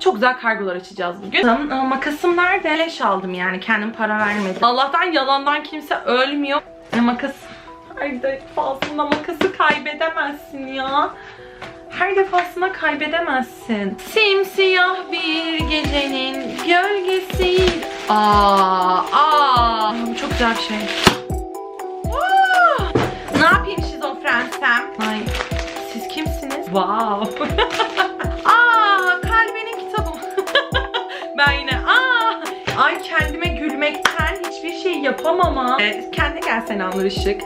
Çok güzel kargolar açacağız bugün. Aa, Makasım nerede? Leş aldım yani. Kendim para vermedim. Allah'tan yalandan kimse ölmüyor. E, makas... Her defasında makası kaybedemezsin ya. Her defasında kaybedemezsin. Simsiyah bir gecenin gölgesi. Aa, aa. Bu çok güzel bir şey. Ne yapayım şizofrensem? Ay, siz kimsiniz? Wow. ben yine aa. Ay kendime gülmekten hiçbir şey yapamam. Ee, kendine gel sen Anur Işık.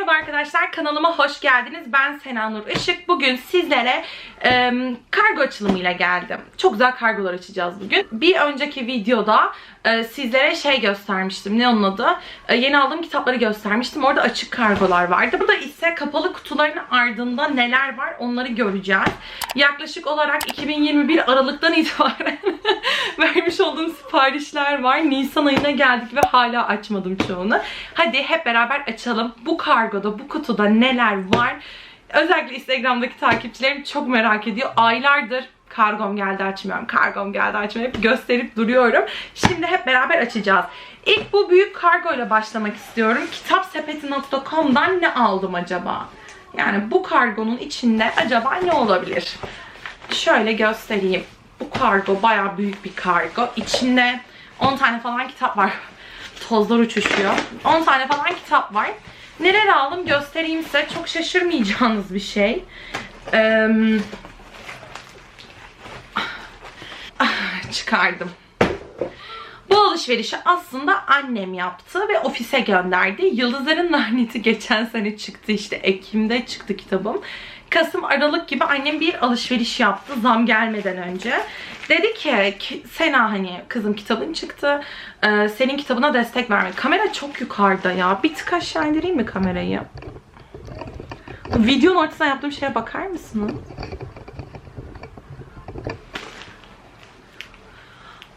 Merhaba arkadaşlar. Kanalıma hoş geldiniz. Ben Sena Nur Işık. Bugün sizlere e, kargo açılımıyla geldim. Çok güzel kargolar açacağız bugün. Bir önceki videoda e, sizlere şey göstermiştim. Ne onun adı? E, yeni aldığım kitapları göstermiştim. Orada açık kargolar vardı. Burada ise kapalı kutuların ardında neler var onları göreceğiz. Yaklaşık olarak 2021 Aralık'tan itibaren vermiş olduğum siparişler var. Nisan ayına geldik ve hala açmadım çoğunu. Hadi hep beraber açalım. Bu kargoda, bu kutuda neler var? Özellikle Instagram'daki takipçilerim çok merak ediyor. Aylardır kargom geldi açmıyorum, kargom geldi açmıyorum. Hep gösterip duruyorum. Şimdi hep beraber açacağız. İlk bu büyük kargoyla başlamak istiyorum. Kitapsepeti.com'dan ne aldım acaba? Yani bu kargonun içinde acaba ne olabilir? Şöyle göstereyim. Bu kargo bayağı büyük bir kargo. İçinde 10 tane falan kitap var. Tozlar uçuşuyor. 10 tane falan kitap var. Neler aldım göstereyim size. Çok şaşırmayacağınız bir şey. Ee, çıkardım. Bu alışverişi aslında annem yaptı ve ofise gönderdi. Yıldızların Laneti geçen sene çıktı işte Ekim'de çıktı kitabım. Kasım Aralık gibi annem bir alışveriş yaptı zam gelmeden önce. Dedi ki Sena hani kızım kitabın çıktı. Ee, senin kitabına destek vermek. Kamera çok yukarıda ya. Bir tık aşağı indireyim mi kamerayı? Videonun ortasına yaptığım şeye bakar mısınız?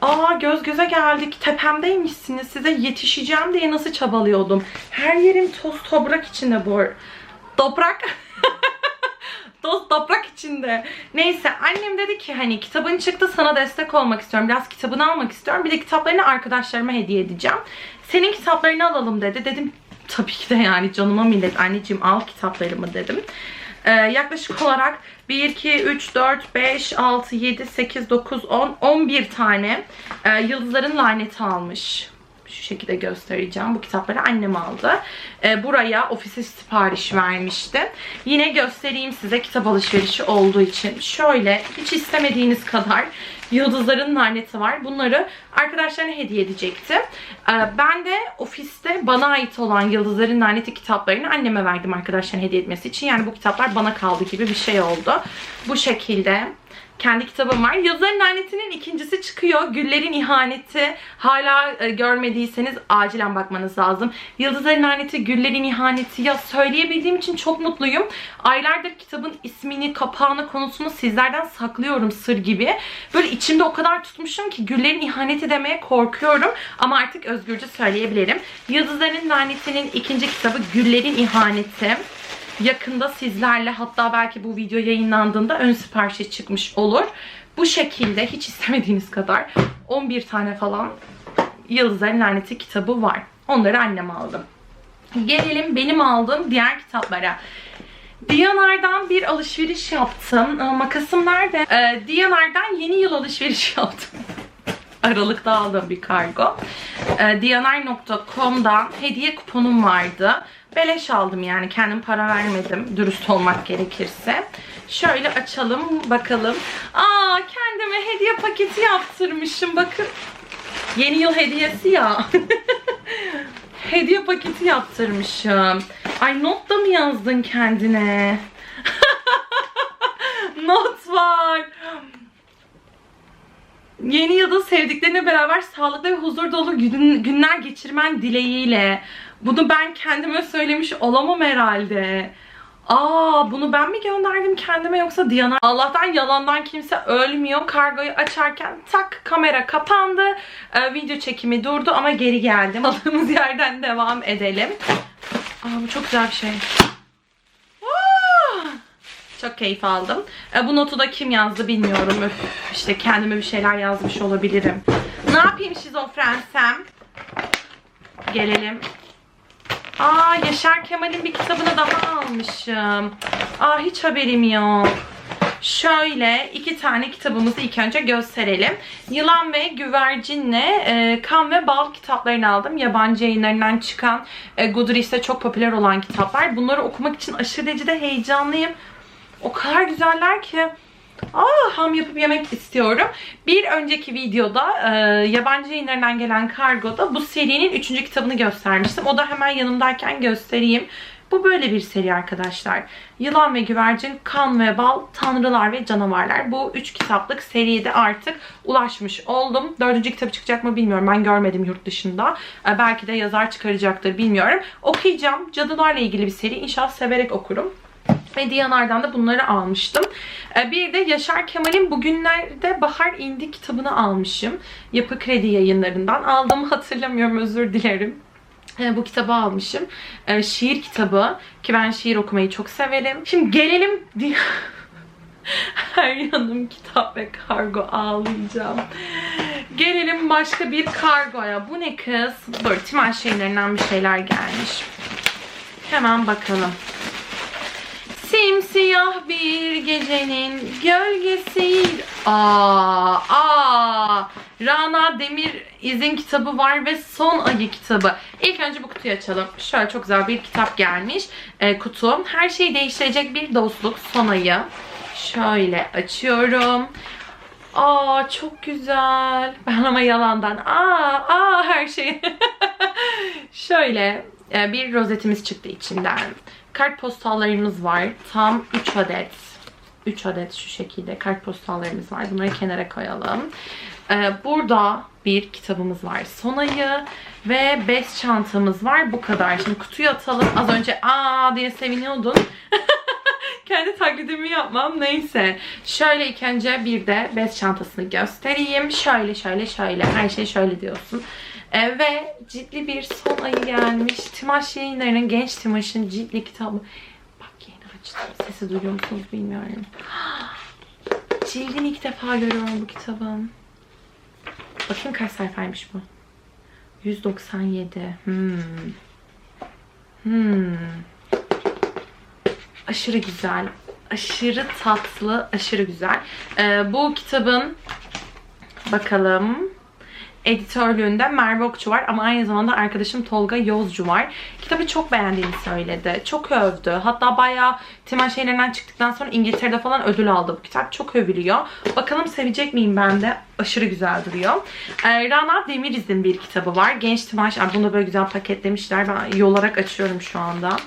Aa göz göze geldik. Tepemdeymişsiniz. Size yetişeceğim diye nasıl çabalıyordum. Her yerim toz toprak içinde bu. Toprak. toz toprak içinde. Neyse annem dedi ki hani kitabın çıktı sana destek olmak istiyorum. Biraz kitabını almak istiyorum. Bir de kitaplarını arkadaşlarıma hediye edeceğim. Senin kitaplarını alalım dedi. Dedim tabii ki de yani canıma millet. Anneciğim al kitaplarımı dedim. Ee, yaklaşık olarak 1, 2, 3, 4, 5, 6, 7, 8, 9, 10, 11 tane e, Yıldızların Laneti almış. Şu şekilde göstereceğim. Bu kitapları annem aldı. Ee, buraya ofise sipariş vermişti. Yine göstereyim size kitap alışverişi olduğu için. Şöyle hiç istemediğiniz kadar Yıldızların Laneti var. Bunları arkadaşlarına hediye edecekti. Ee, ben de ofiste bana ait olan Yıldızların Laneti kitaplarını anneme verdim arkadaşlarına hediye etmesi için. Yani bu kitaplar bana kaldı gibi bir şey oldu. Bu şekilde kendi kitabım var. Yıldızların Laneti'nin ikincisi çıkıyor. Güllerin İhaneti. Hala e, görmediyseniz acilen bakmanız lazım. Yıldızların Laneti, Güllerin İhaneti. Ya söyleyebildiğim için çok mutluyum. Aylardır kitabın ismini, kapağını, konusunu sizlerden saklıyorum sır gibi. Böyle içimde o kadar tutmuşum ki Güllerin İhaneti demeye korkuyorum. Ama artık özgürce söyleyebilirim. Yıldızların Laneti'nin ikinci kitabı Güllerin İhaneti yakında sizlerle hatta belki bu video yayınlandığında ön siparişi çıkmış olur. Bu şekilde hiç istemediğiniz kadar 11 tane falan Yıldızların Laneti kitabı var. Onları annem aldı. Gelelim benim aldığım diğer kitaplara. Diyanar'dan bir alışveriş yaptım. Aa, Makasım nerede? Ee, Diyanar'dan yeni yıl alışveriş yaptım. Aralık'ta aldığım bir kargo. Ee, Diyanar.com'dan hediye kuponum vardı. Beleş aldım yani. Kendim para vermedim. Dürüst olmak gerekirse. Şöyle açalım bakalım. Aa kendime hediye paketi yaptırmışım. Bakın. Yeni yıl hediyesi ya. hediye paketi yaptırmışım. Ay not da mı yazdın kendine? not var. Yeni yılda sevdiklerine beraber sağlıklı ve huzur dolu gün- günler geçirmen dileğiyle. Bunu ben kendime söylemiş olamam herhalde. Aa bunu ben mi gönderdim kendime yoksa Diana? Allah'tan yalandan kimse ölmüyor. Kargoyu açarken tak kamera kapandı. Ee, video çekimi durdu ama geri geldim. Aldığımız yerden devam edelim. Aa bu çok güzel bir şey. Çok keyif aldım. E, bu notu da kim yazdı bilmiyorum. Öf, işte kendime bir şeyler yazmış olabilirim. Ne yapayım şizofrensem? Gelelim. Aa Yaşar Kemal'in bir kitabını daha almışım. Aa hiç haberim yok. Şöyle iki tane kitabımızı ilk önce gösterelim. Yılan ve Güvercin'le e, Kan ve Bal kitaplarını aldım. Yabancı yayınlarından çıkan e, Goodreads'te çok popüler olan kitaplar. Bunları okumak için aşırı derecede heyecanlıyım. O kadar güzeller ki. Aa, ham yapıp yemek istiyorum. Bir önceki videoda e, yabancı yayınlarından gelen kargoda bu serinin 3. kitabını göstermiştim. O da hemen yanımdayken göstereyim. Bu böyle bir seri arkadaşlar. Yılan ve Güvercin, Kan ve Bal, Tanrılar ve Canavarlar. Bu 3 kitaplık seriye artık ulaşmış oldum. Dördüncü kitabı çıkacak mı bilmiyorum. Ben görmedim yurt dışında. E, belki de yazar çıkaracaktır bilmiyorum. Okuyacağım. Cadılarla ilgili bir seri. İnşallah severek okurum. Ve Diyanar'dan da bunları almıştım. Ee, Bir de Yaşar Kemal'in Bugünlerde Bahar İndi kitabını almışım. Yapı Kredi yayınlarından. Aldığımı hatırlamıyorum özür dilerim. Ee, Bu kitabı almışım. Ee, Şiir kitabı ki ben şiir okumayı çok severim. Şimdi gelelim her yanım kitap ve kargo ağlayacağım. Gelelim başka bir kargoya. Bu ne kız? Dur Timaş yayınlarından bir şeyler gelmiş. Hemen bakalım. Simsiyah bir gecenin gölgesi. Aa, aa. Rana Demir İzin kitabı var ve Son Ayı kitabı. İlk önce bu kutuyu açalım. Şöyle çok güzel bir kitap gelmiş. Ee, kutu. Her şeyi değiştirecek bir dostluk. Son Ayı. Şöyle açıyorum. Aa çok güzel. Ben ama yalandan. Aa, aa her şey. Şöyle e, bir rozetimiz çıktı içinden. Kartpostallarımız var. Tam 3 adet. 3 adet şu şekilde kartpostallarımız var. Bunları kenara koyalım. Ee, burada bir kitabımız var. Son ayı ve bez çantamız var. Bu kadar. Şimdi kutuyu atalım. Az önce aa diye seviniyordun. Kendi taklidimi yapmam. Neyse. Şöyle ilk önce bir de bez çantasını göstereyim. Şöyle şöyle şöyle. Her şey şöyle diyorsun. Ee, ve ciltli bir son ayı gelmiş. Timaş yayınlarının Genç Timaş'ın ciltli kitabı. Bak yeni açtım. Sesi duyuyor musunuz bilmiyorum. Cildini ilk defa görüyorum bu kitabın. Bakayım kaç sayfaymış bu. 197. Hmm. Hmm. Aşırı güzel. Aşırı tatlı, aşırı güzel. Ee, bu kitabın bakalım editörlüğünde Merve Okçu var ama aynı zamanda arkadaşım Tolga Yozcu var. Kitabı çok beğendiğini söyledi. Çok övdü. Hatta bayağı Timar şeylerinden çıktıktan sonra İngiltere'de falan ödül aldı bu kitap. Çok övülüyor. Bakalım sevecek miyim ben de. Aşırı güzel duruyor. Ee, Rana Demiriz'in bir kitabı var. Genç Timaş. Bunu da böyle güzel paketlemişler. Ben yolarak açıyorum şu anda.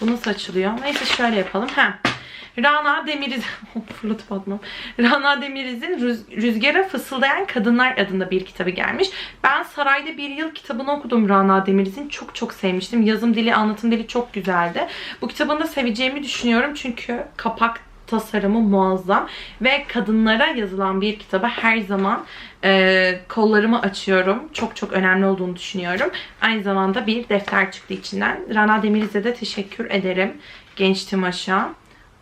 Bu nasıl açılıyor? Neyse şöyle yapalım. Heh. Rana Demiriz fırlatıp atmam. Rana Demiriz'in Rüz- Rüzgara Fısıldayan Kadınlar adında bir kitabı gelmiş. Ben Sarayda Bir Yıl kitabını okudum Rana Demiriz'in. Çok çok sevmiştim. Yazım dili, anlatım dili çok güzeldi. Bu kitabını da seveceğimi düşünüyorum. Çünkü kapak tasarımı muazzam ve kadınlara yazılan bir kitaba her zaman e, kollarımı açıyorum. Çok çok önemli olduğunu düşünüyorum. Aynı zamanda bir defter çıktı içinden. Rana Demiriz'e de teşekkür ederim. Genç Timaş'a.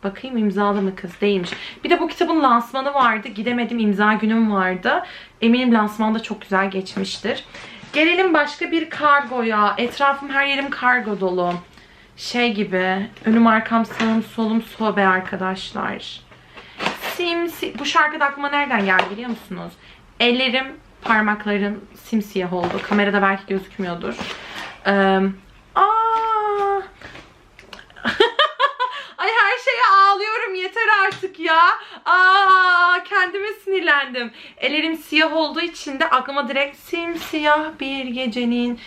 Bakayım imzalı mı kız? Değilmiş. Bir de bu kitabın lansmanı vardı. Gidemedim imza günüm vardı. Eminim lansmanda çok güzel geçmiştir. Gelelim başka bir kargoya. Etrafım her yerim kargo dolu. Şey gibi. Önüm arkam sağım solum sobe arkadaşlar. Simsi... Bu şarkı da aklıma nereden geldi biliyor musunuz? Ellerim, parmaklarım simsiyah oldu. Kamerada belki gözükmüyordur. Ee, aa, Ay her şeye ağlıyorum yeter artık ya. Aa kendime sinirlendim. Ellerim siyah olduğu için de aklıma direkt simsiyah bir gecenin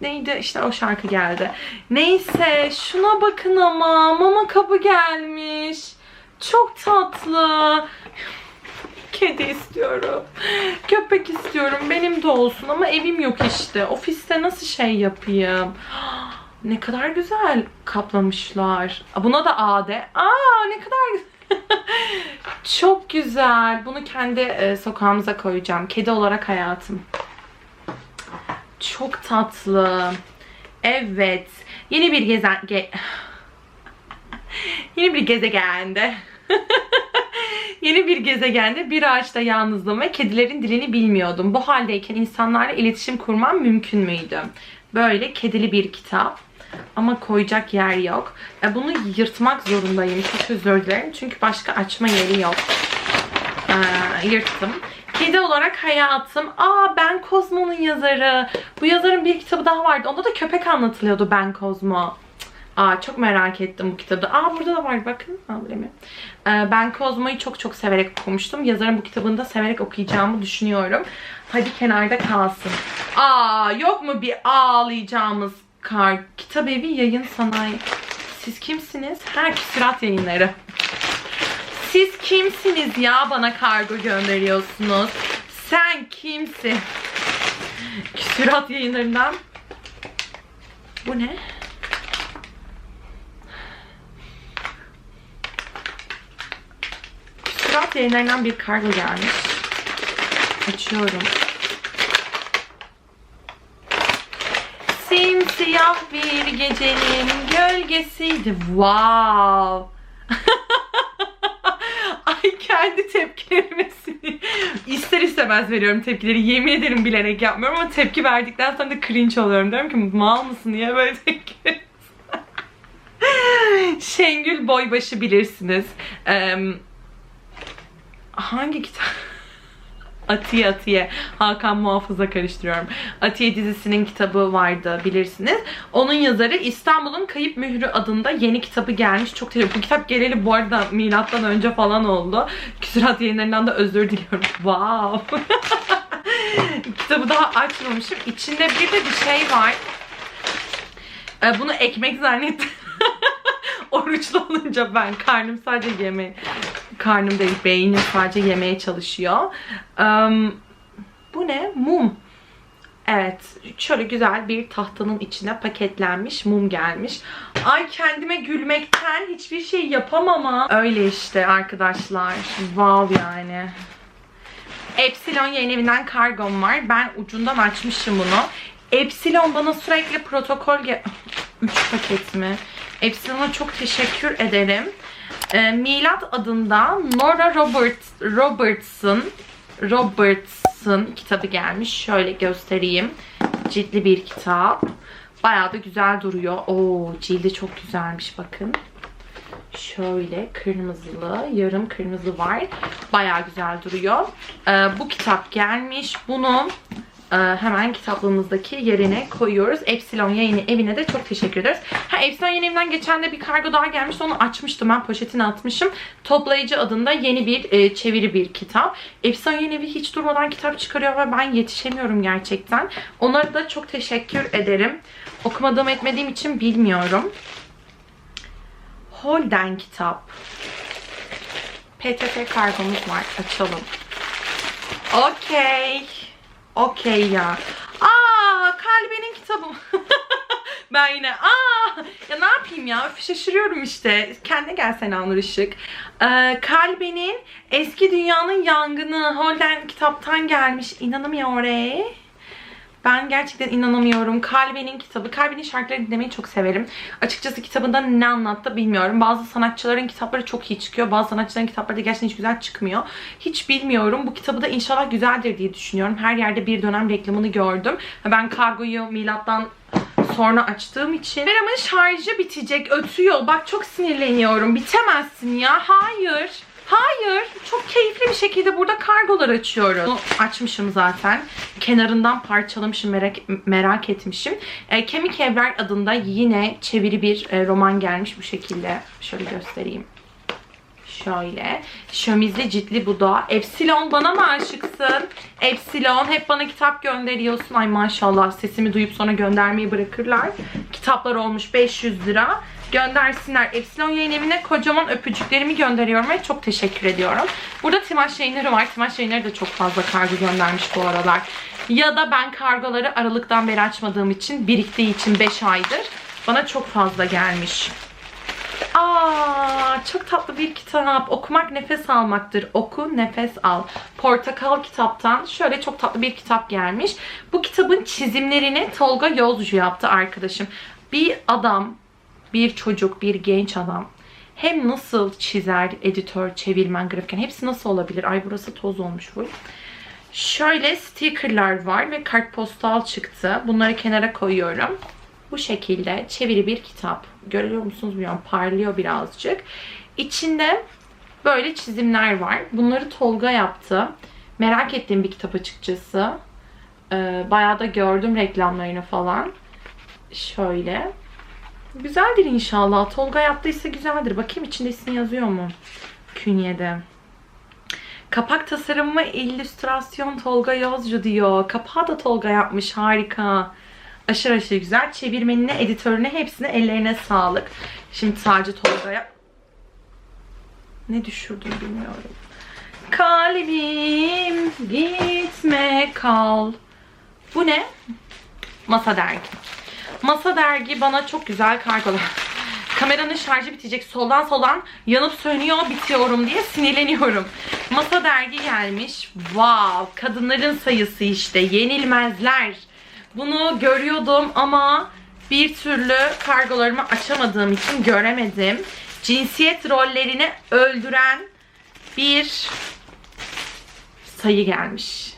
neydi işte o şarkı geldi. Neyse şuna bakın ama mama kabı gelmiş. Çok tatlı. Kedi istiyorum. Köpek istiyorum. Benim de olsun ama evim yok işte. Ofiste nasıl şey yapayım? Ne kadar güzel kaplamışlar. Buna da A de. Aa ne kadar güzel. Çok güzel. Bunu kendi e, sokağımıza koyacağım. Kedi olarak hayatım. Çok tatlı. Evet. Yeni bir gezen... Ge Yeni bir gezegende. Yeni bir gezegende bir ağaçta yalnızdım ve kedilerin dilini bilmiyordum. Bu haldeyken insanlarla iletişim kurmam mümkün müydü? Böyle kedili bir kitap. Ama koyacak yer yok. E, Bunu yırtmak zorundayım. Çok özür dilerim. Çünkü başka açma yeri yok. Ee, yırttım. Kedi olarak hayatım. Aa Ben Kozmo'nun yazarı. Bu yazarın bir kitabı daha vardı. Onda da köpek anlatılıyordu Ben Kozmo. Aa çok merak ettim bu kitabı. Aa burada da var bakın. Ablemi. Ee, ben Kozmo'yu çok çok severek okumuştum. Yazarın bu kitabını da severek okuyacağımı düşünüyorum. Hadi kenarda kalsın. Aa yok mu bir ağlayacağımız kar? Kitap yayın sanayi. Siz kimsiniz? Her küsurat yayınları. Siz kimsiniz ya bana kargo gönderiyorsunuz? Sen kimsin? Küsurat yayınlarından. Bu ne? Küsurat yayınlarından bir kargo gelmiş. Açıyorum. Simsiyah bir gecenin gölgesiydi. Wow. Ay kendi tepkilerimi sinir- ister istemez veriyorum tepkileri. Yemin ederim bilerek yapmıyorum ama tepki verdikten sonra da cringe oluyorum. Diyorum ki mal mısın niye böyle tepki? Şengül Boybaşı bilirsiniz. Eee, hangi kitap? Atiye Atiye. Hakan Muhafız'a karıştırıyorum. Atiye dizisinin kitabı vardı bilirsiniz. Onun yazarı İstanbul'un Kayıp Mührü adında yeni kitabı gelmiş. Çok teşekkür Bu kitap geleli bu arada milattan önce falan oldu. Küsurat yayınlarından da özür diliyorum. Wow. Kitabı daha açmamışım. İçinde bir de bir şey var. Ee, Bunu ekmek zannettim. Oruçlu olunca ben karnım sadece yeme karnım değil beynim sadece yemeye çalışıyor. Em, bu ne? Mum. Evet. Şöyle güzel bir tahtanın içine paketlenmiş mum gelmiş. Ay kendime gülmekten hiçbir şey yapamama. Öyle işte arkadaşlar. Wow yani. Epsilon yayın evinden kargom var. Ben ucundan açmışım bunu. Epsilon bana sürekli protokol... ge- 3 paket mi? Epsilon'a çok teşekkür ederim. Ee, Milat adında Nora Robert, Robertson Robertson kitabı gelmiş. Şöyle göstereyim. Ciltli bir kitap. Bayağı da güzel duruyor. Oo, cildi çok güzelmiş bakın. Şöyle kırmızılı, yarım kırmızı var. Bayağı güzel duruyor. Ee, bu kitap gelmiş. Bunu e, hemen kitaplığımızdaki yerine koyuyoruz. Epsilon yayını evine de çok teşekkür ederiz. Ha, Epsilon yayın evinden geçen de bir kargo daha gelmiş. Onu açmıştım ben poşetine atmışım. Toplayıcı adında yeni bir e, çeviri bir kitap. Epsilon yayın evi hiç durmadan kitap çıkarıyor ve ben yetişemiyorum gerçekten. Onlara da çok teşekkür ederim. Okumadığım etmediğim için bilmiyorum. Holden kitap. PTT kargomuz var. Açalım. Okey. Okey ya. Aa, kalbinin kitabım. ben yine aa ya ne yapayım ya Öf, şaşırıyorum işte. Kendine gel Senanur Işık. Ee, Kalbenin Eski Dünyanın Yangını Holden kitaptan gelmiş. İnanamıyorum. Ben gerçekten inanamıyorum. Kalbe'nin kitabı. Kalbe'nin şarkıları dinlemeyi çok severim. Açıkçası kitabında ne anlattı bilmiyorum. Bazı sanatçıların kitapları çok iyi çıkıyor. Bazı sanatçıların kitapları da gerçekten hiç güzel çıkmıyor. Hiç bilmiyorum. Bu kitabı da inşallah güzeldir diye düşünüyorum. Her yerde bir dönem reklamını gördüm. Ben kargoyu milattan sonra açtığım için. Kameramın şarjı bitecek. Ötüyor. Bak çok sinirleniyorum. Bitemezsin ya. Hayır. Hayır. Çok keyifli bir şekilde burada kargolar açıyoruz. Bunu açmışım zaten. Kenarından parçalamışım. Merak, merak etmişim. E, Kemik Evler adında yine çeviri bir e, roman gelmiş bu şekilde. Şöyle göstereyim. Şöyle. Şömizli ciltli bu da. Epsilon bana mı aşıksın? Epsilon hep bana kitap gönderiyorsun. Ay maşallah sesimi duyup sonra göndermeyi bırakırlar. Kitaplar olmuş 500 lira. Göndersinler. Epsilon yayın evine kocaman öpücüklerimi gönderiyorum ve çok teşekkür ediyorum. Burada Timaş yayınları var. Timaş yayınları da çok fazla kargo göndermiş bu aralar. Ya da ben kargoları Aralık'tan beri açmadığım için biriktiği için 5 aydır bana çok fazla gelmiş. Aa, çok tatlı bir kitap. Okumak nefes almaktır. Oku, nefes al. Portakal kitaptan şöyle çok tatlı bir kitap gelmiş. Bu kitabın çizimlerini Tolga Yozcu yaptı arkadaşım. Bir adam, bir çocuk, bir genç adam hem nasıl çizer, editör, çevirmen, grafiken hepsi nasıl olabilir? Ay burası toz olmuş full. Şöyle stickerlar var ve kartpostal çıktı. Bunları kenara koyuyorum. Bu şekilde çeviri bir kitap. Görüyor musunuz bilmiyorum. Parlıyor birazcık. İçinde böyle çizimler var. Bunları Tolga yaptı. Merak ettiğim bir kitap açıkçası. Ee, bayağı da gördüm reklamlarını falan. Şöyle. Güzeldir inşallah. Tolga yaptıysa güzeldir. Bakayım içinde ismi yazıyor mu? Künyede. Kapak tasarımı illüstrasyon Tolga Yozcu diyor. Kapağı da Tolga yapmış. Harika. Aşırı aşırı güzel. Çevirmenine, editörüne hepsine ellerine sağlık. Şimdi sadece Tolga'ya ne düşürdüm bilmiyorum. Kalbim gitme kal. Bu ne? Masa dergi. Masa dergi bana çok güzel kargolar. Kameranın şarjı bitecek. Soldan soldan yanıp sönüyor bitiyorum diye sinirleniyorum. Masa dergi gelmiş. Wow. Kadınların sayısı işte. Yenilmezler. Bunu görüyordum ama bir türlü kargolarımı açamadığım için göremedim. Cinsiyet rollerini öldüren bir sayı gelmiş.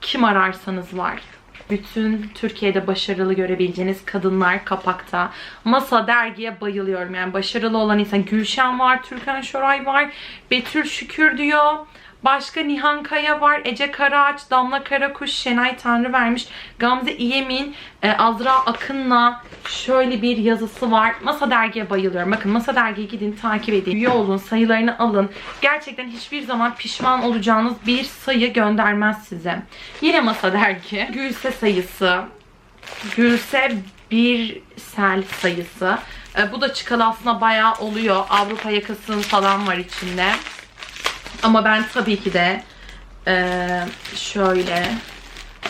Kim ararsanız var. Bütün Türkiye'de başarılı görebileceğiniz kadınlar kapakta. Masa dergiye bayılıyorum. Yani başarılı olan insan Gülşen var, Türkan Şoray var, Betül Şükür diyor. Başka Nihan Kaya var, Ece Karaağaç, Damla Karakuş, Şenay Tanrıvermiş, Gamze İyemin, e, Azra Akın'la şöyle bir yazısı var. Masa Dergi'ye bayılıyorum. Bakın Masa Dergi'ye gidin, takip edin. Üye olun, sayılarını alın. Gerçekten hiçbir zaman pişman olacağınız bir sayı göndermez size. Yine Masa Dergi. Gülse sayısı. Gülse bir sel sayısı. E, bu da çıkalı aslında bayağı oluyor. Avrupa yakasının falan var içinde. Ama ben tabii ki de eee, şöyle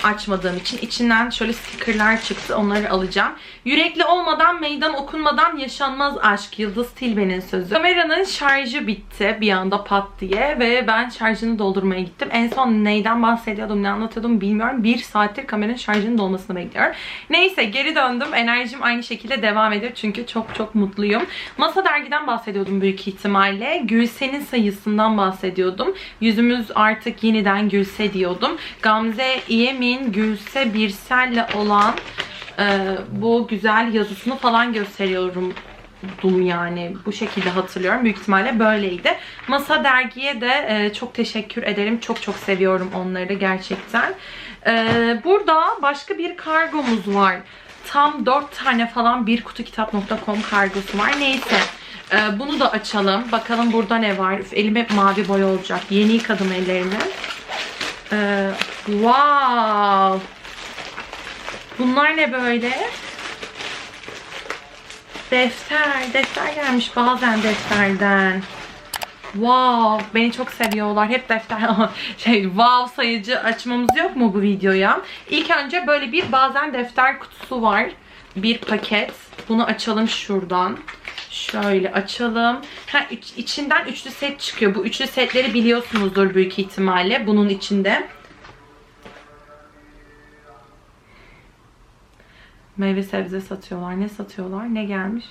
açmadığım için içinden şöyle stickerlar çıktı. Onları alacağım. Yürekli olmadan meydan okunmadan yaşanmaz aşk. Yıldız Tilbe'nin sözü. Kameranın şarjı bitti bir anda pat diye ve ben şarjını doldurmaya gittim. En son neyden bahsediyordum, ne anlatıyordum bilmiyorum. Bir saattir kameranın şarjının dolmasını bekliyorum. Neyse geri döndüm. Enerjim aynı şekilde devam ediyor çünkü çok çok mutluyum. Masa dergiden bahsediyordum büyük ihtimalle. Gülse'nin sayısından bahsediyordum. Yüzümüz artık yeniden gülse diyordum. Gamze İyem'in Gülse Birsel'le olan e, bu güzel yazısını falan gösteriyorum dum yani bu şekilde hatırlıyorum. Büyük ihtimalle böyleydi. Masa dergiye de e, çok teşekkür ederim. Çok çok seviyorum onları gerçekten. E, burada başka bir kargomuz var. Tam 4 tane falan bir kutukitap.com kargosu var. Neyse. E, bunu da açalım. Bakalım burada ne var. Üf, elim hep mavi boya olacak. Yeni yıkadım ellerimi. E, wow. Bunlar ne böyle? Defter. Defter gelmiş bazen defterden. Wow. Beni çok seviyorlar. Hep defter. şey wow sayıcı açmamız yok mu bu videoya? İlk önce böyle bir bazen defter kutusu var. Bir paket. Bunu açalım şuradan. Şöyle açalım. Ha, iç- içinden üçlü set çıkıyor. Bu üçlü setleri biliyorsunuzdur büyük ihtimalle. Bunun içinde. Meyve sebze satıyorlar. Ne satıyorlar? Ne gelmiş?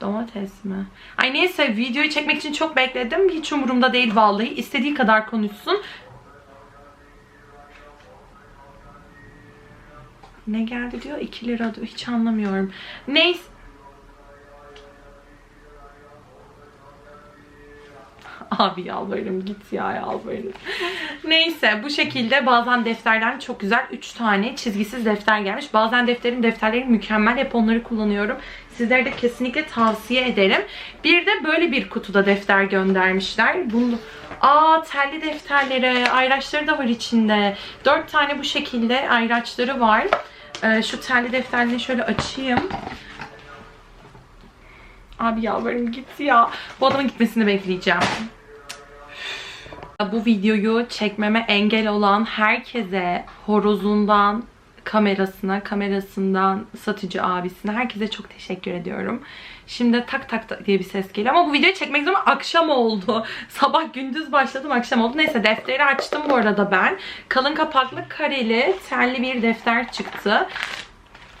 Domates mi? Ay neyse videoyu çekmek için çok bekledim. Hiç umurumda değil vallahi. İstediği kadar konuşsun. Ne geldi diyor? 2 lira diyor. Hiç anlamıyorum. Neyse. Abi yalvarırım git ya yalvarırım. Neyse bu şekilde bazen defterden çok güzel 3 tane çizgisiz defter gelmiş. Bazen defterin defterleri mükemmel. Hep onları kullanıyorum. Sizlere de kesinlikle tavsiye ederim. Bir de böyle bir kutuda defter göndermişler. Bunu Aa telli defterleri, ayraçları da var içinde. 4 tane bu şekilde ayraçları var. Ee, şu telli defterlerini şöyle açayım. Abi yalvarırım git ya. Bu adamın gitmesini bekleyeceğim. Bu videoyu çekmeme engel olan herkese horozundan kamerasına, kamerasından satıcı abisine herkese çok teşekkür ediyorum. Şimdi tak tak diye bir ses geliyor ama bu videoyu çekmek zaman akşam oldu. Sabah gündüz başladım akşam oldu. Neyse defteri açtım bu arada ben. Kalın kapaklı kareli telli bir defter çıktı.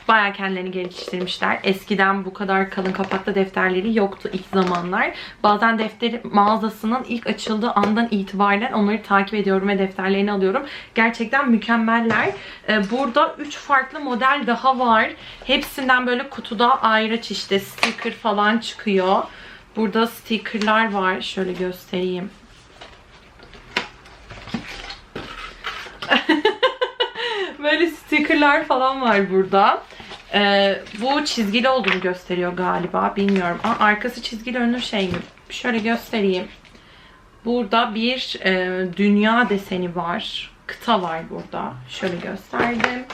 Bayağı kendilerini geliştirmişler. Eskiden bu kadar kalın kapaklı defterleri yoktu ilk zamanlar. Bazen defter mağazasının ilk açıldığı andan itibaren onları takip ediyorum ve defterlerini alıyorum. Gerçekten mükemmeller. Ee, burada 3 farklı model daha var. Hepsinden böyle kutuda ayraç işte sticker falan çıkıyor. Burada stickerlar var. Şöyle göstereyim. Böyle stickerlar falan var burada. Ee, bu çizgili olduğunu gösteriyor galiba. Bilmiyorum. Aa, arkası çizgili önü şey mi? Şöyle göstereyim. Burada bir e, dünya deseni var. Kıta var burada. Şöyle gösterdim.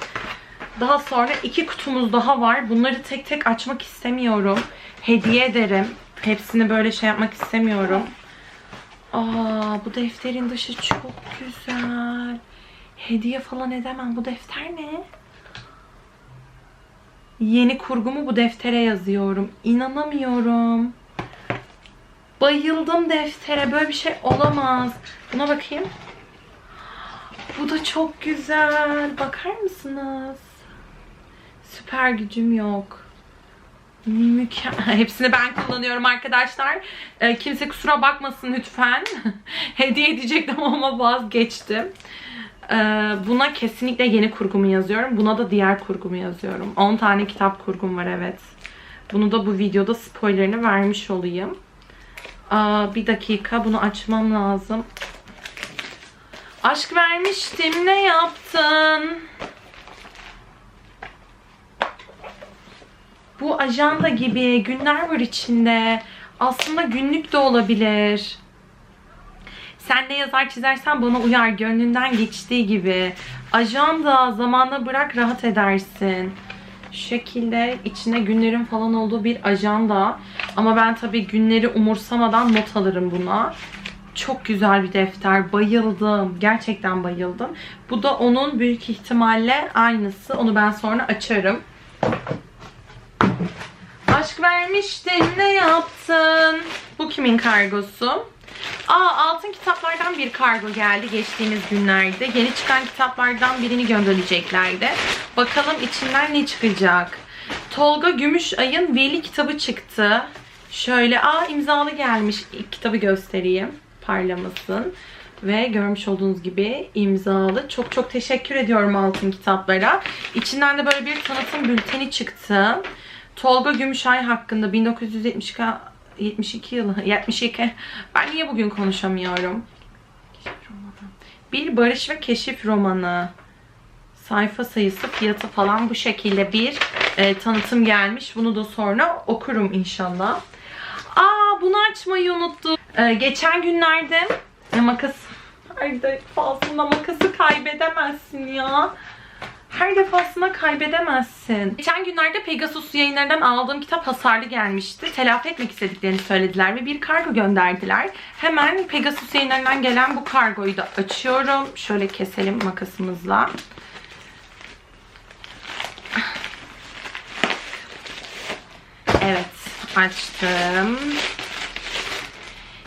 Daha sonra iki kutumuz daha var. Bunları tek tek açmak istemiyorum. Hediye ederim. Hepsini böyle şey yapmak istemiyorum. Aa, bu defterin dışı çok güzel. Hediye falan edemem. Bu defter ne? Yeni kurgumu bu deftere yazıyorum. İnanamıyorum. Bayıldım deftere. Böyle bir şey olamaz. Buna bakayım. Bu da çok güzel. Bakar mısınız? Süper gücüm yok. Mükemmel. Hepsini ben kullanıyorum arkadaşlar. Ee, kimse kusura bakmasın lütfen. Hediye edecektim ama vazgeçtim. Ee, buna kesinlikle yeni kurgumu yazıyorum. Buna da diğer kurgumu yazıyorum. 10 tane kitap kurgum var evet. Bunu da bu videoda spoilerini vermiş olayım. Bir dakika bunu açmam lazım. Aşk vermiştim ne yaptın? Bu ajanda gibi günler var içinde. Aslında günlük de olabilir. Sen ne yazar çizersen bana uyar gönlünden geçtiği gibi. Ajanda zamana bırak rahat edersin. Şu şekilde içine günlerin falan olduğu bir ajanda. Ama ben tabii günleri umursamadan not alırım buna. Çok güzel bir defter. Bayıldım. Gerçekten bayıldım. Bu da onun büyük ihtimalle aynısı. Onu ben sonra açarım. Aşk vermiştin ne yaptın? Bu kimin kargosu? Aa altın kitaplardan bir kargo geldi geçtiğimiz günlerde. Yeni çıkan kitaplardan birini göndereceklerdi. Bakalım içinden ne çıkacak. Tolga Gümüşay'ın Veli kitabı çıktı. Şöyle aa imzalı gelmiş. İlk kitabı göstereyim. Parlamasın. Ve görmüş olduğunuz gibi imzalı. Çok çok teşekkür ediyorum altın kitaplara. İçinden de böyle bir tanıtım bülteni çıktı. Tolga Gümüşay hakkında 1972 72 yılı 72 ben niye bugün konuşamıyorum? Bir barış ve keşif romanı. Sayfa sayısı fiyatı falan bu şekilde bir e, tanıtım gelmiş. Bunu da sonra okurum inşallah. Aa bunu açmayı unuttum. E, geçen günlerde e, makas her defasında makası kaybedemezsin ya her defasında kaybedemezsin. Geçen günlerde Pegasus yayınlarından aldığım kitap hasarlı gelmişti. Telafi etmek istediklerini söylediler ve bir kargo gönderdiler. Hemen Pegasus yayınlarından gelen bu kargoyu da açıyorum. Şöyle keselim makasımızla. Evet açtım.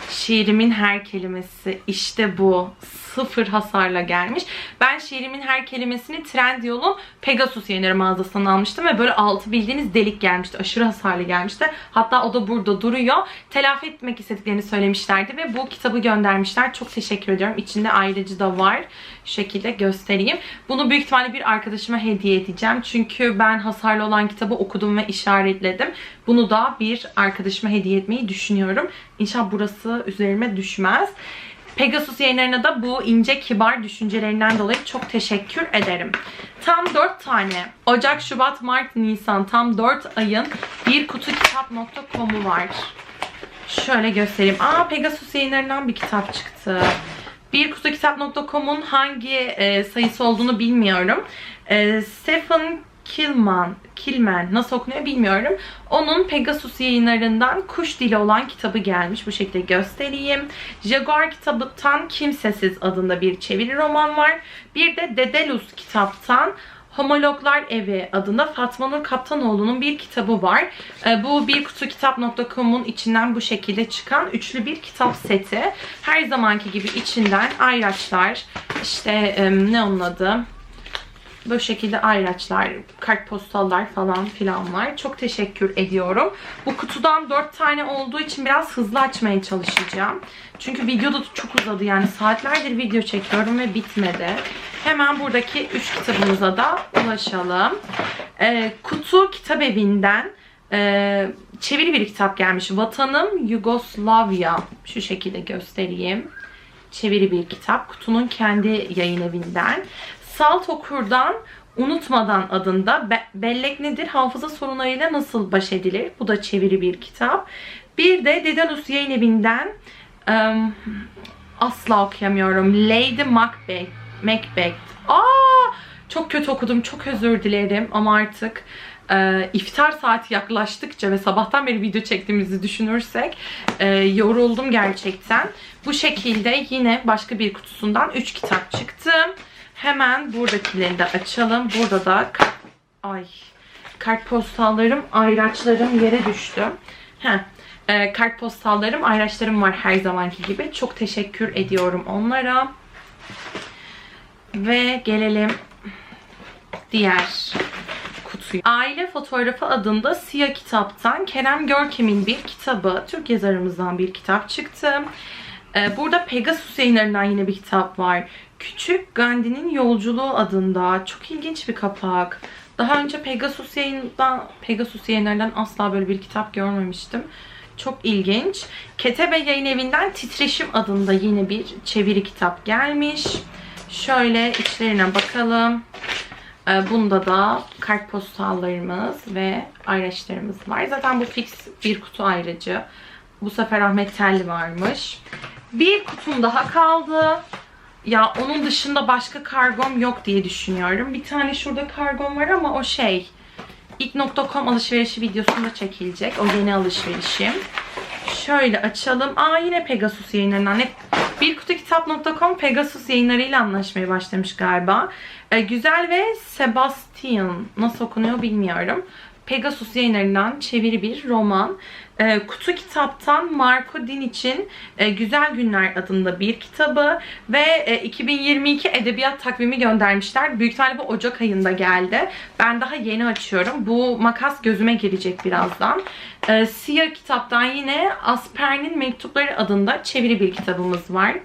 Şiirimin her kelimesi işte bu sıfır hasarla gelmiş. Ben şiirimin her kelimesini Trendyol'un Pegasus yayınları mağazasından almıştım ve böyle altı bildiğiniz delik gelmişti. Aşırı hasarlı gelmişti. Hatta o da burada duruyor. Telafi etmek istediklerini söylemişlerdi ve bu kitabı göndermişler. Çok teşekkür ediyorum. İçinde ayrıcı da var. Şu şekilde göstereyim. Bunu büyük ihtimalle bir arkadaşıma hediye edeceğim. Çünkü ben hasarlı olan kitabı okudum ve işaretledim. Bunu da bir arkadaşıma hediye etmeyi düşünüyorum. İnşallah burası üzerime düşmez. Pegasus yayınlarına da bu ince kibar düşüncelerinden dolayı çok teşekkür ederim. Tam 4 tane Ocak, Şubat, Mart, Nisan tam 4 ayın bir kutu kitap.com'u var. Şöyle göstereyim. Aa Pegasus yayınlarından bir kitap çıktı. Bir kutu kitap.com'un hangi e, sayısı olduğunu bilmiyorum. E, Stephen Kilman, Kilman nasıl okunuyor bilmiyorum. Onun Pegasus yayınlarından Kuş Dili olan kitabı gelmiş. Bu şekilde göstereyim. Jaguar kitabından Kimsesiz adında bir çeviri roman var. Bir de Dedelus kitaptan Homologlar Evi adında Fatma Nur Kaptanoğlu'nun bir kitabı var. Ee, bu bir kutu kitap.com'un içinden bu şekilde çıkan üçlü bir kitap seti. Her zamanki gibi içinden ayraçlar, işte ne onun adı? Böyle şekilde ayraçlar, kartpostallar falan filan var. Çok teşekkür ediyorum. Bu kutudan 4 tane olduğu için biraz hızlı açmaya çalışacağım. Çünkü videoda çok uzadı yani saatlerdir video çekiyorum ve bitmedi. Hemen buradaki 3 kitabımıza da ulaşalım. Ee, kutu kitap evinden e, çeviri bir kitap gelmiş. Vatanım Yugoslavya. Şu şekilde göstereyim. Çeviri bir kitap. Kutunun kendi yayın evinden. Salt Okur'dan Unutmadan adında Be- Bellek Nedir? Hafıza sorunlarıyla nasıl baş edilir? Bu da çeviri bir kitap. Bir de Dedalus yayın evinden em, asla okuyamıyorum. Lady Macbeth. Macbeth. Aa, çok kötü okudum. Çok özür dilerim ama artık e, iftar saati yaklaştıkça ve sabahtan beri video çektiğimizi düşünürsek e, yoruldum gerçekten. Bu şekilde yine başka bir kutusundan 3 kitap çıktı. Hemen buradakileri de açalım. Burada da ay kartpostallarım, ayraçlarım yere düştü. Heh. E, kartpostallarım, ayraçlarım var her zamanki gibi. Çok teşekkür ediyorum onlara. Ve gelelim diğer kutuya. Aile Fotoğrafı adında Siyah kitaptan Kerem Görkem'in bir kitabı, Türk yazarımızdan bir kitap çıktı. Ee, Burada Pegasus yayınlarından yine bir kitap var. Küçük Gandhi'nin Yolculuğu adında. Çok ilginç bir kapak. Daha önce Pegasus yayından, Pegasus yayınlarından asla böyle bir kitap görmemiştim. Çok ilginç. Ketebe Yayın Evi'nden Titreşim adında yine bir çeviri kitap gelmiş. Şöyle içlerine bakalım. Ee, Bunda da kartpostallarımız ve ayraçlarımız var. Zaten bu fix bir kutu ayracı. Bu sefer Ahmet Telli varmış. Bir kutum daha kaldı. Ya onun dışında başka kargom yok diye düşünüyorum. Bir tane şurada kargom var ama o şey. İlk.com alışverişi videosunda çekilecek. O yeni alışverişim. Şöyle açalım. Aa yine Pegasus yayınlarından. Bir kutu kitap.com Pegasus yayınlarıyla anlaşmaya başlamış galiba. Ee, güzel ve Sebastian nasıl okunuyor bilmiyorum. Pegasus yayınlarından çeviri bir roman. Ee, kutu kitaptan Marco Din için e, Güzel Günler adında bir kitabı ve e, 2022 edebiyat takvimi göndermişler. Büyük ihtimalle bu Ocak ayında geldi. Ben daha yeni açıyorum. Bu makas gözüme girecek birazdan. Ee, Siyah kitaptan yine Asper'in Mektupları adında çeviri bir kitabımız var.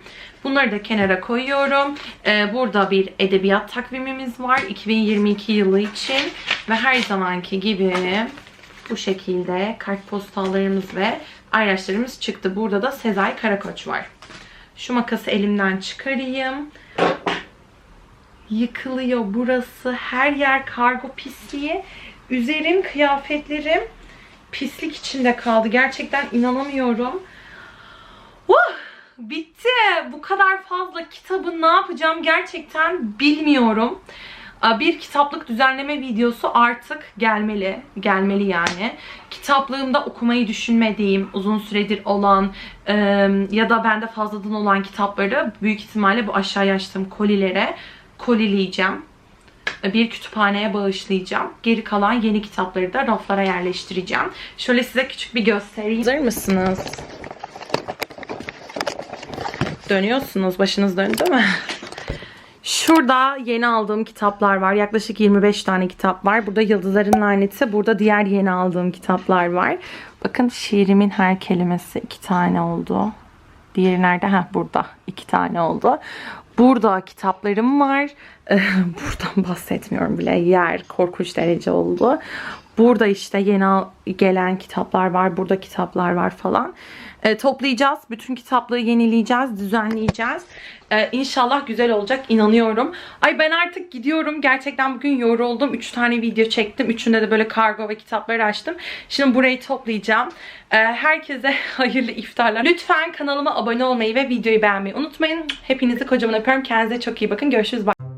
Bunları da kenara koyuyorum. Ee, burada bir edebiyat takvimimiz var 2022 yılı için. Ve her zamanki gibi bu şekilde kartpostallarımız ve ayraçlarımız çıktı. Burada da Sezai Karakoç var. Şu makası elimden çıkarayım. Yıkılıyor burası. Her yer kargo pisliği. Üzerim, kıyafetlerim pislik içinde kaldı. Gerçekten inanamıyorum. Uh, bitti. Bu kadar fazla kitabı ne yapacağım gerçekten bilmiyorum. Bir kitaplık düzenleme videosu artık gelmeli. Gelmeli yani. Kitaplığımda okumayı düşünmediğim, uzun süredir olan e, ya da bende fazladan olan kitapları büyük ihtimalle bu aşağıya açtığım kolilere kolileyeceğim bir kütüphaneye bağışlayacağım. Geri kalan yeni kitapları da raflara yerleştireceğim. Şöyle size küçük bir göstereyim. Hazır mısınız? Dönüyorsunuz. Başınız döndü mü? Şurada yeni aldığım kitaplar var. Yaklaşık 25 tane kitap var. Burada Yıldızların Laneti. Burada diğer yeni aldığım kitaplar var. Bakın şiirimin her kelimesi iki tane oldu. Diğeri nerede? Ha burada. iki tane oldu. Burada kitaplarım var. Buradan bahsetmiyorum bile. Yer korkunç derece oldu. Burada işte yeni gelen kitaplar var. Burada kitaplar var falan. Eh, toplayacağız. Bütün kitaplığı yenileyeceğiz. Düzenleyeceğiz. Eh, İnşallah güzel olacak. inanıyorum. Ay ben artık gidiyorum. Gerçekten bugün yoruldum. 3 tane video çektim. Üçünde de böyle kargo ve kitapları açtım. Şimdi burayı toplayacağım. Eh, Herkese hayırlı iftarlar. Lütfen kanalıma abone olmayı ve videoyu beğenmeyi unutmayın. Hepinizi kocaman öpüyorum. Kendinize çok iyi bakın. Görüşürüz. Bye.